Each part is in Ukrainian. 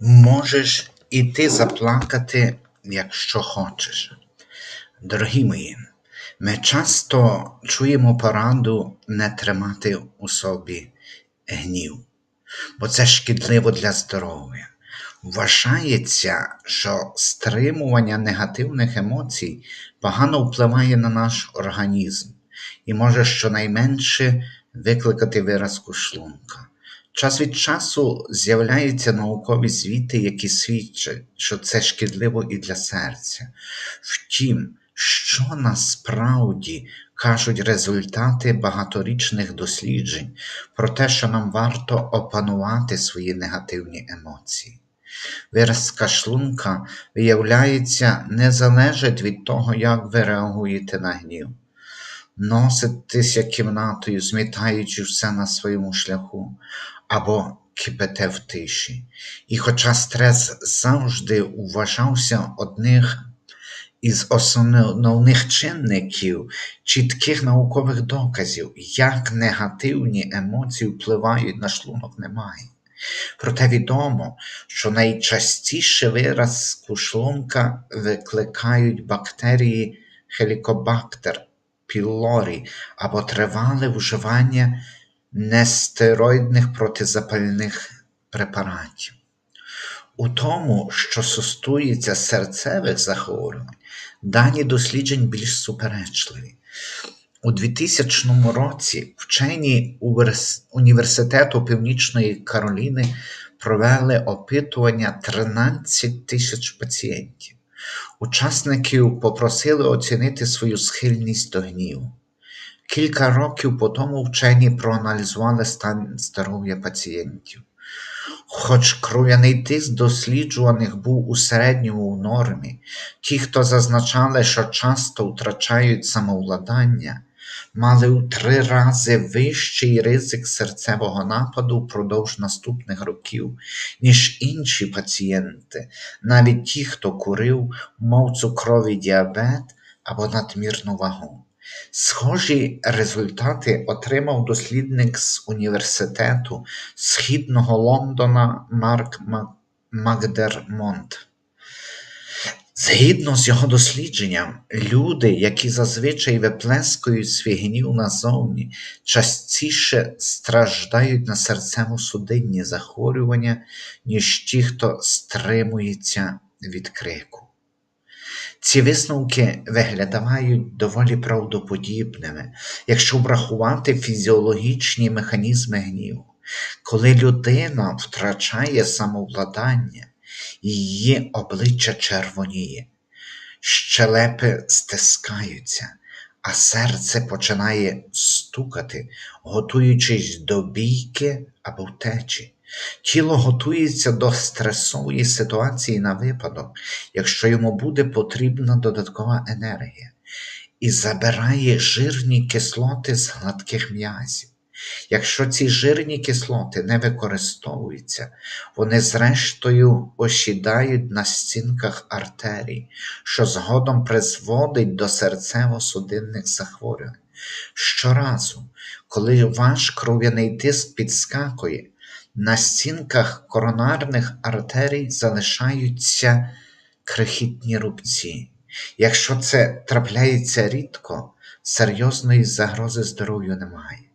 Можеш і ти заплакати, якщо хочеш. Дорогі мої, ми часто чуємо пораду не тримати у собі гнів, бо це шкідливо для здоров'я. Вважається, що стримування негативних емоцій погано впливає на наш організм і може щонайменше викликати виразку шлунка. Час від часу з'являються наукові звіти, які свідчать, що це шкідливо і для серця. Втім, що насправді кажуть результати багаторічних досліджень про те, що нам варто опанувати свої негативні емоції. Виразка шлунка, виявляється, не залежить від того, як ви реагуєте на гнів. Носитеся кімнатою, змітаючи все на своєму шляху, або кипите в тиші. І хоча стрес завжди вважався одним із основних чинників чітких наукових доказів, як негативні емоції впливають на шлунок, немає. Проте відомо, що найчастіше виразку шлунка викликають бактерії Helicobacter pylori або тривале вживання нестероїдних протизапальних препаратів. У тому, що стосується серцевих захворювань, дані досліджень більш суперечливі. У 2000 році вчені Університету Північної Кароліни провели опитування 13 тисяч пацієнтів. Учасників попросили оцінити свою схильність до гніву. Кілька років по тому вчені проаналізували стан здоров'я пацієнтів. Хоч кров'яний тиск досліджуваних був у середньому в нормі, ті, хто зазначали, що часто втрачають самовладання, мали у три рази вищий ризик серцевого нападу впродовж наступних років, ніж інші пацієнти, навіть ті, хто курив, мав цукровий діабет або надмірну вагу. Схожі результати отримав дослідник з університету Східного Лондона Марк Макдермонт. Згідно з його дослідженням, люди, які зазвичай виплескують свій гнів назовні, частіше страждають на серцево-судинні захворювання, ніж ті, хто стримується від крику. Ці висновки виглядають доволі правдоподібними, якщо врахувати фізіологічні механізми гніву. Коли людина втрачає самовладання, її обличчя червоніє, щелепи стискаються, а серце починає стукати, готуючись до бійки або втечі. Тіло готується до стресової ситуації на випадок, якщо йому буде потрібна додаткова енергія, і забирає жирні кислоти з гладких м'язів. Якщо ці жирні кислоти не використовуються, вони зрештою осідають на стінках артерій, що згодом призводить до серцево-судинних захворювань. Щоразу, коли ваш кров'яний тиск підскакує, на стінках коронарних артерій залишаються крихітні рубці. Якщо це трапляється рідко, серйозної загрози здоров'ю немає.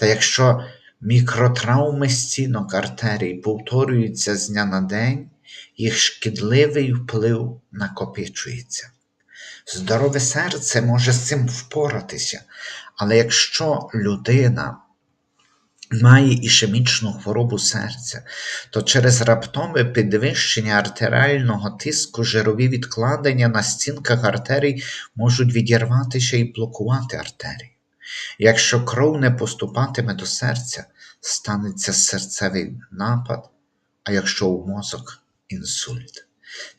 Та якщо мікротравми стінок артерій повторюються з дня на день, їх шкідливий вплив накопичується. Здорове серце може з цим впоратися, але якщо людина має ішемічну хворобу серця, то через раптове підвищення артеріального тиску жирові відкладення на стінках артерій можуть відірватися і блокувати артерії. Якщо кров не поступатиме до серця, станеться серцевий напад, а якщо у мозок інсульт.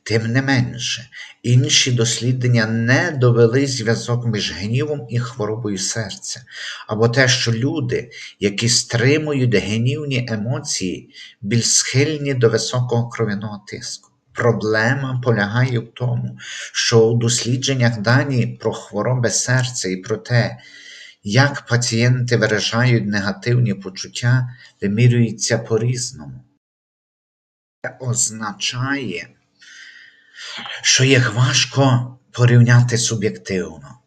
Тим не менше, інші дослідження не довели зв'язок між гнівом і хворобою серця, або те, що люди, які стримують гнівні емоції, більш схильні до високого кров'яного тиску. Проблема полягає в тому, що у дослідженнях дані про хвороби серця і про те, як пацієнти виражають негативні почуття, вимірюються по-різному. Це означає, що їх важко порівняти суб'єктивно.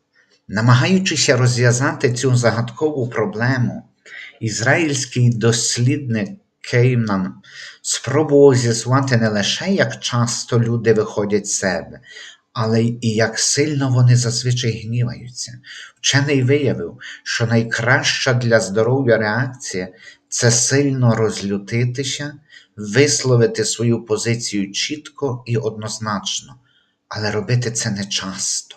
Намагаючися розв'язати цю загадкову проблему, ізраїльський дослідник Кеймнан спробував з'ясувати не лише, як часто люди виходять з себе, але і як сильно вони зазвичай гніваються. Вчений виявив, що найкраща для здоров'я реакція це сильно розлютитися, висловити свою позицію чітко і однозначно, але робити це не часто.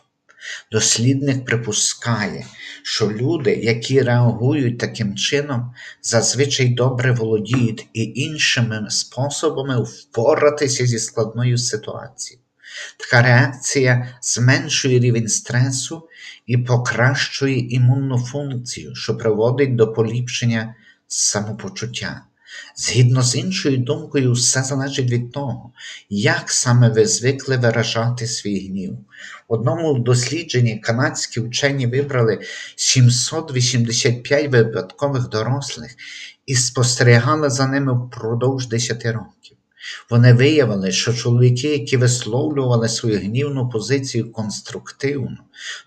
Дослідник припускає, що люди, які реагують таким чином, зазвичай добре володіють і іншими способами впоратися зі складною ситуацією. Така реакція зменшує рівень стресу і покращує імунну функцію, що приводить до поліпшення самопочуття. Згідно з іншою думкою, все залежить від того, як саме ви звикли виражати свій гнів. В одному дослідженні канадські вчені вибрали 785 випадкових дорослих і спостерігали за ними впродовж 10 років. Вони виявили, що чоловіки, які висловлювали свою гнівну позицію конструктивно,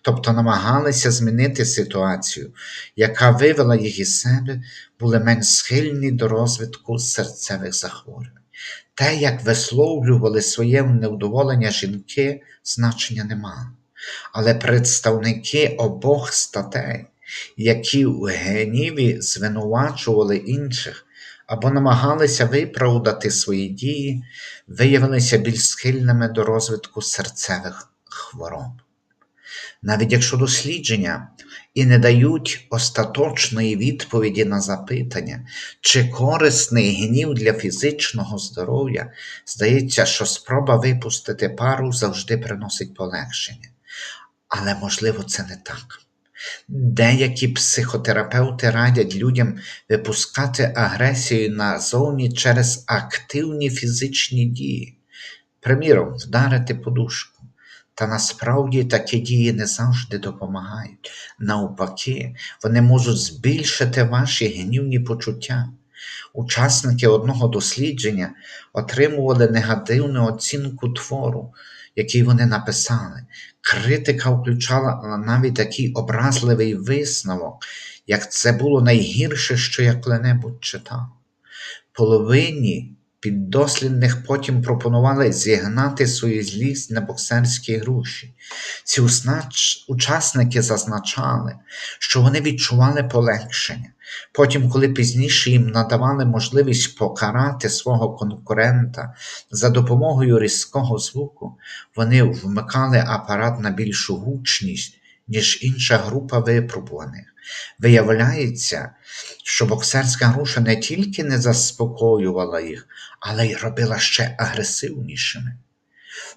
тобто намагалися змінити ситуацію, яка вивела їх із себе, були менш схильні до розвитку серцевих захворювань. Те, як висловлювали своє невдоволення жінки, значення не мало. Але представники обох статей, які в гніві звинувачували інших, або намагалися виправдати свої дії, виявилися більш схильними до розвитку серцевих хвороб. Навіть якщо дослідження і не дають остаточної відповіді на запитання, чи корисний гнів для фізичного здоров'я, здається, що спроба випустити пару завжди приносить полегшення. Але можливо це не так. Деякі психотерапевти радять людям випускати агресію назовні через активні фізичні дії, приміром, вдарити подушку. Та насправді такі дії не завжди допомагають. Навпаки, вони можуть збільшити ваші гнівні почуття. Учасники одного дослідження отримували негативну оцінку твору, який вони написали. Критика включала навіть такий образливий висновок, як це було найгірше, що я коли-небудь читав. Половині піддослідних потім пропонували зігнати свою злість на боксерські груші. Ці учасники зазначали, що вони відчували полегшення. Потім, коли пізніше їм надавали можливість покарати свого конкурента за допомогою різкого звуку, вони вмикали апарат на більшу гучність, ніж інша група випробуваних. Виявляється, що боксерська груша не тільки не заспокоювала їх, але й робила ще агресивнішими.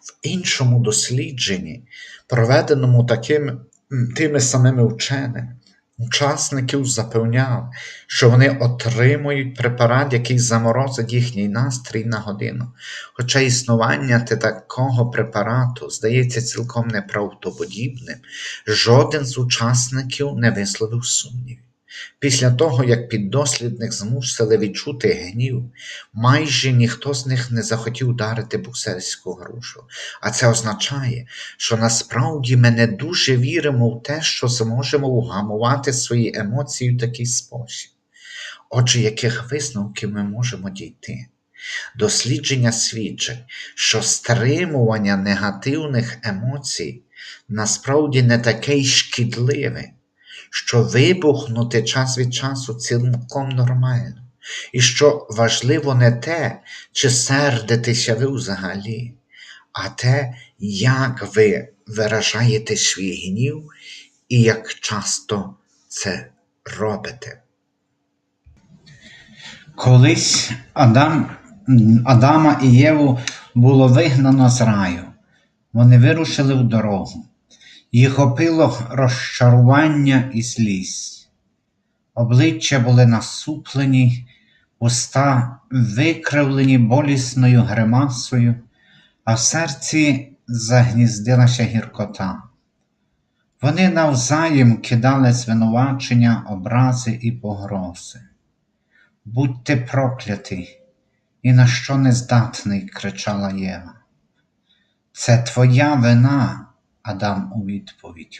В іншому дослідженні, проведеному таким, тими самими вченими, учасників запевняли, що вони отримують препарат, який заморозить їхній настрій на годину. Хоча існування такого препарату здається цілком неправдоподібним, жоден з учасників не висловив сумнівів. Після того, як піддослідних змусили відчути гнів, майже ніхто з них не захотів ударити буксерську грушу. А це означає, що насправді ми не дуже віримо в те, що зможемо угамувати свої емоції в такий спосіб. Отже, яких висновків ми можемо дійти? Дослідження свідчать, що стримування негативних емоцій насправді не таке й шкідливе що вибухнути час від часу цілком нормально, і що важливо не те, чи сердитеся ви взагалі, а те, як ви виражаєте свій гнів і як часто це робите. Колись Адам, Адама і Єву було вигнано з раю. Вони вирушили в дорогу. Їх опило розчарування і злість. Обличчя були насуплені, уста викривлені болісною гримасою, а в серці загніздилася гіркота. Вони навзаєм кидали звинувачення, образи і погрози. Будьте прокляті, І на що не здатний, кричала Єва. Це твоя вина, Адам у відповідь.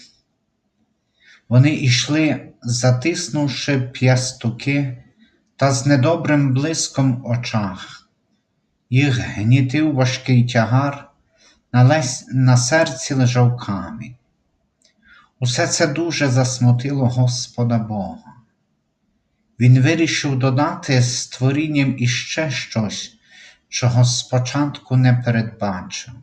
Вони йшли, затиснувши п'ястуки та з недобрим блиском в очах. Їх гнітив важкий тягар, на, лесь, на серці лежав камінь. Усе це дуже засмутило Господа Бога. Він вирішив додати з творінням іще щось, чого спочатку не передбачив.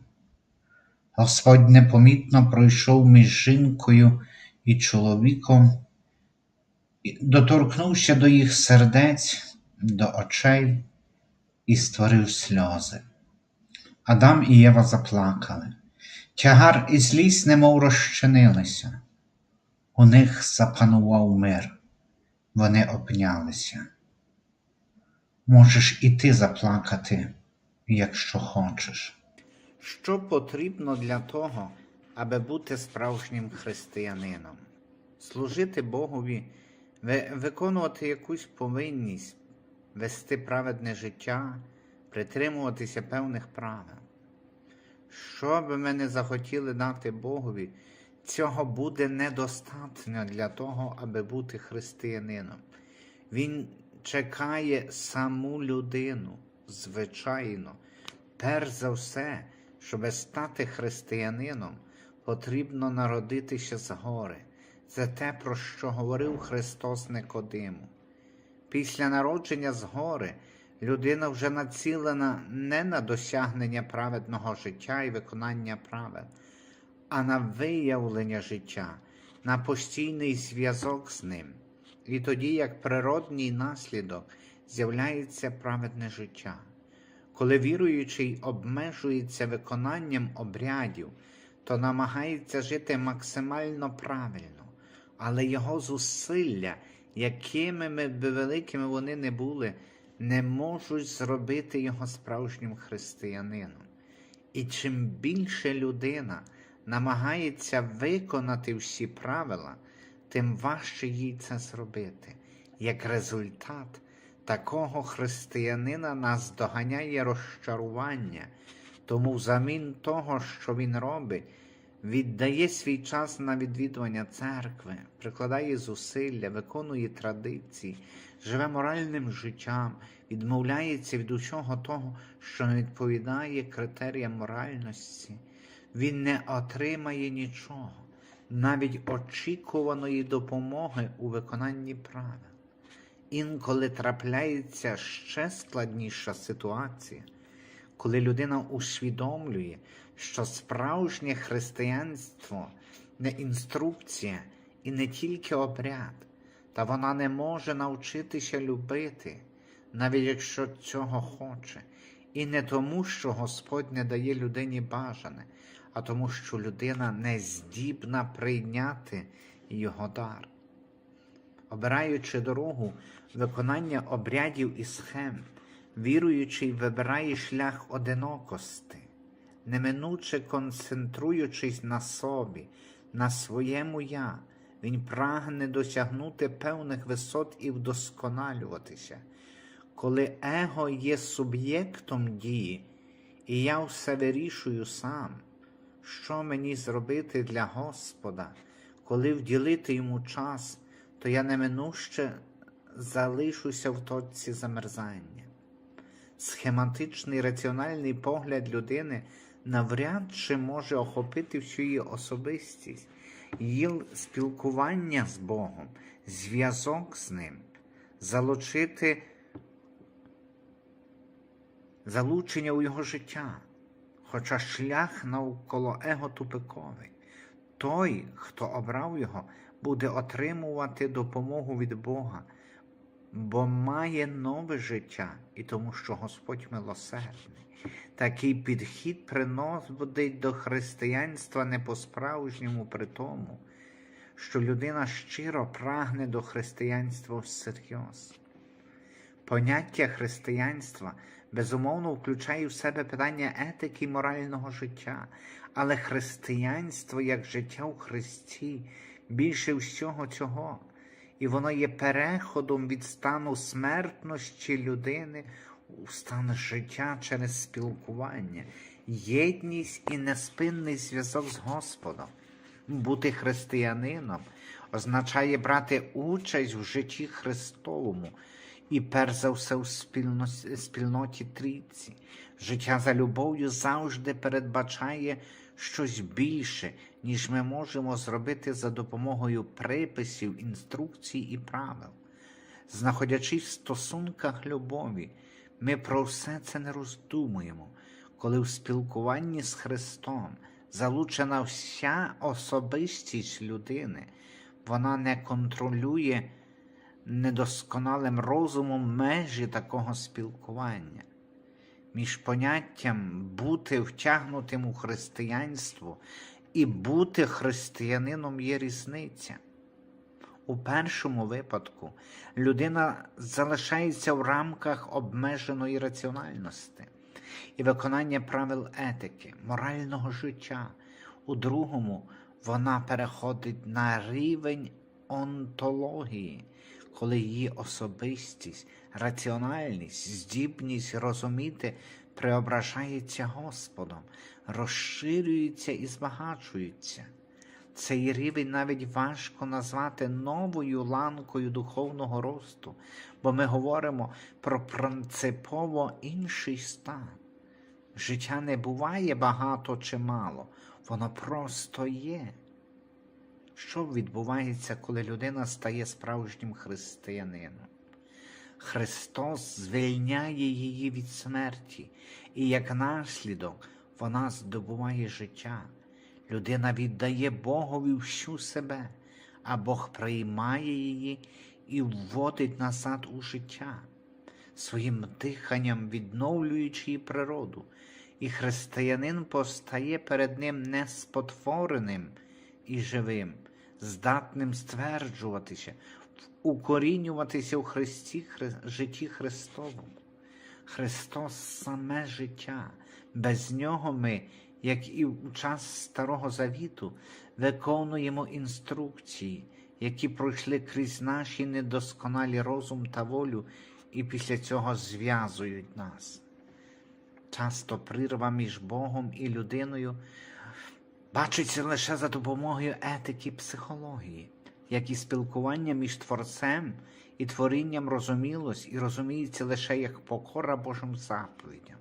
Господь непомітно пройшов між жінкою і чоловіком, доторкнувся до їх сердець, до очей і створив сльози. Адам і Єва заплакали. Тягар і злість немов розчинилися. У них запанував мир. Вони обнялися. Можеш і ти заплакати, якщо хочеш. Що потрібно для того, аби бути справжнім християнином? Служити Богові, виконувати якусь повинність, вести праведне життя, притримуватися певних правил. Що би ми не захотіли дати Богові, цього буде недостатньо для того, аби бути християнином. Він чекає саму людину, звичайно. Перш за все, щоб стати християнином, потрібно народитися згори. Це те, про що говорив Христос Никодиму. Після народження згори людина вже націлена не на досягнення праведного життя і виконання правил, а на виявлення життя, на постійний зв'язок з ним. І тоді, як природній наслідок, з'являється праведне життя. Коли віруючий обмежується виконанням обрядів, то намагається жити максимально правильно, але його зусилля, якими ми б великими вони не були, не можуть зробити його справжнім християнином. І чим більше людина намагається виконати всі правила, тим важче їй це зробити. Як результат, такого християнина нас доганяє розчарування, тому взамін того, що він робить, віддає свій час на відвідування церкви, прикладає зусилля, виконує традиції, живе моральним життям, відмовляється від усього того, що не відповідає критеріям моральності. Він не отримає нічого, навіть очікуваної допомоги у виконанні правил. Інколи трапляється ще складніша ситуація, коли людина усвідомлює, що справжнє християнство не інструкція і не тільки обряд, та вона не може навчитися любити, навіть якщо цього хоче, і не тому, що Господь не дає людині бажане, а тому, що людина не здібна прийняти його дар. Обираючи дорогу виконання обрядів і схем, віруючий вибирає шлях одинокости, неминуче концентруючись на собі, на своєму я, він прагне досягнути певних висот і вдосконалюватися. Коли его є суб'єктом дії, і я все вирішую сам, що мені зробити для Господа, коли вділити йому час, то я неминуще залишуся в точці замерзання. Схематичний раціональний погляд людини навряд чи може охопити всю її особистість, її спілкування з Богом, зв'язок з ним, залучити залучення у його життя, хоча шлях навколо его тупиковий. Той, хто обрав його, буде отримувати допомогу від Бога, бо має нове життя і тому, що Господь милосердний. Такий підхід приносить до християнства не по-справжньому при тому, що людина щиро прагне до християнства всерйоз. Поняття християнства безумовно включає в себе питання етики і морального життя, але християнство як життя у Христі більше всього цього, і воно є переходом від стану смертності людини у стан життя через спілкування, єдність і неспинний зв'язок з Господом. Бути християнином означає брати участь в житті Христовому і перш за все у спільно- спільноті трійці. Життя за любов'ю завжди передбачає щось більше, ніж ми можемо зробити за допомогою приписів, інструкцій і правил. Знаходячись в стосунках любові, ми про все це не роздумуємо, коли в спілкуванні з Христом залучена вся особистість людини, вона не контролює недосконалим розумом межі такого спілкування. Між поняттям бути втягнутим у християнство і бути християнином є різниця. У першому випадку людина залишається в рамках обмеженої раціональності і виконання правил етики, морального життя. У другому вона переходить на рівень онтології, коли її особистість, раціональність, здібність розуміти преображається Господом, розширюється і збагачується. Цей рівень навіть важко назвати новою ланкою духовного росту, бо ми говоримо про принципово інший стан. Життя не буває багато чи мало, воно просто є. Що відбувається, коли людина стає справжнім християнином? Христос звільняє її від смерті, і як наслідок вона здобуває життя. Людина віддає Богові всю себе, а Бог приймає її і вводить назад у життя, своїм диханням відновлюючи її природу, і християнин постає перед ним неспотвореним і живим, здатним стверджуватися, укорінюватися у Христі Хри- житті Христовому. Христос саме життя. Без нього ми, як і у час Старого Завіту, виконуємо інструкції, які пройшли крізь наші недосконалі розум та волю, і після цього зв'язують нас. Часто прірва між Богом і людиною бачиться лише за допомогою етики психології, як і спілкування між Творцем і творінням розумілось і розуміється лише як покора Божим заповідям.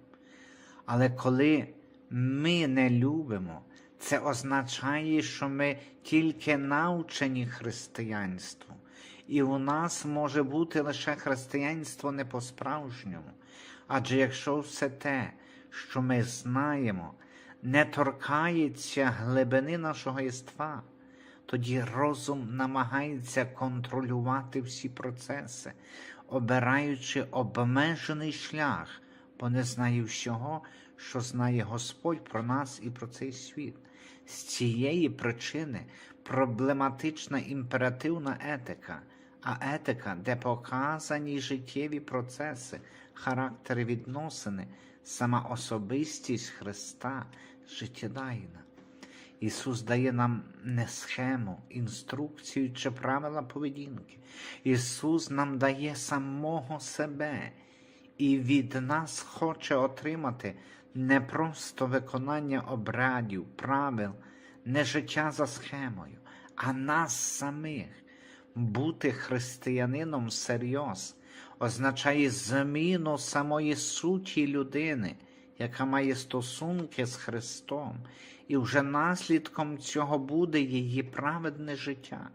Але коли ми не любимо, це означає, що ми тільки навчені християнству, і у нас може бути лише християнство не по-справжньому. Адже якщо все те, що ми знаємо, не торкається глибини нашого єства, тоді розум намагається контролювати всі процеси, обираючи обмежений шлях, бо не знає всього, що знає Господь про нас і про цей світ. З цієї причини проблематична імперативна етика, а етика, де показані життєві процеси, характери відносини, сама особистість Христа життєдайна. Ісус дає нам не схему, інструкцію чи правила поведінки. Ісус нам дає самого себе і від нас хоче отримати не просто виконання обрядів, правил, не життя за схемою, а нас самих. Бути християнином серйоз означає зміну самої суті людини, яка має стосунки з Христом, і вже наслідком цього буде її праведне життя.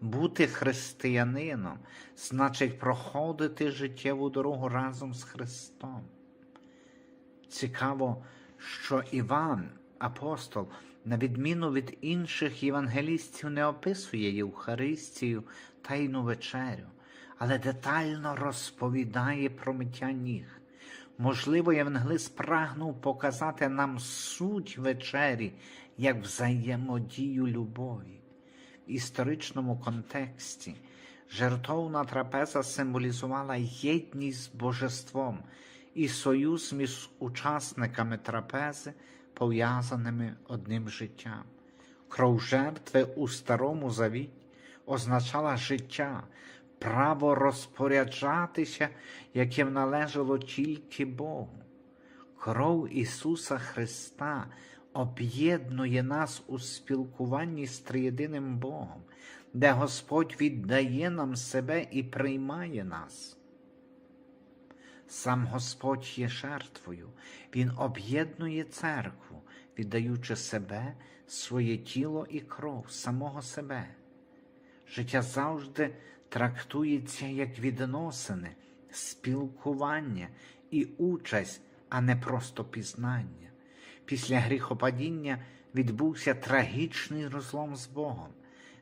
Бути християнином значить проходити життєву дорогу разом з Христом. Цікаво, що Іван, апостол, на відміну від інших євангелістів, не описує Євхаристію тайну вечерю, але детально розповідає про миття ніг. Можливо, євангелист прагнув показати нам суть вечері як взаємодію любові. В історичному контексті жертовна трапеза символізувала єдність з божеством і союз між учасниками трапези, пов'язаними одним життям. Кров жертви у Старому Завіті означала життя, право розпоряджатися, яким належало тільки Богу. Кров Ісуса Христа об'єднує нас у спілкуванні з триєдиним Богом, де Господь віддає нам себе і приймає нас. Сам Господь є жертвою, Він об'єднує церкву, віддаючи себе, своє тіло і кров, самого себе. Життя завжди трактується як відносини, спілкування і участь, а не просто пізнання. Після гріхопадіння відбувся трагічний розлом з Богом.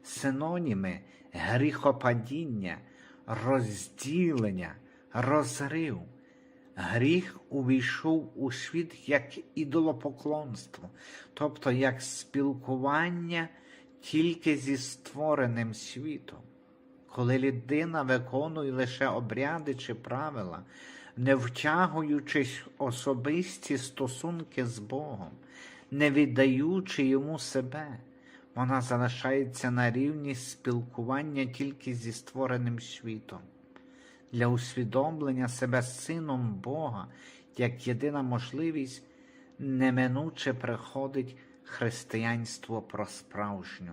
Синоніми гріхопадіння, розділення, розрив. Гріх увійшов у світ як ідолопоклонство, тобто як спілкування тільки зі створеним світом. Коли людина виконує лише обряди чи правила, не втягуючись в особисті стосунки з Богом, не віддаючи йому себе, вона залишається на рівні спілкування тільки зі створеним світом. Для усвідомлення себе сином Бога як єдина можливість неминуче приходить християнство про справжню.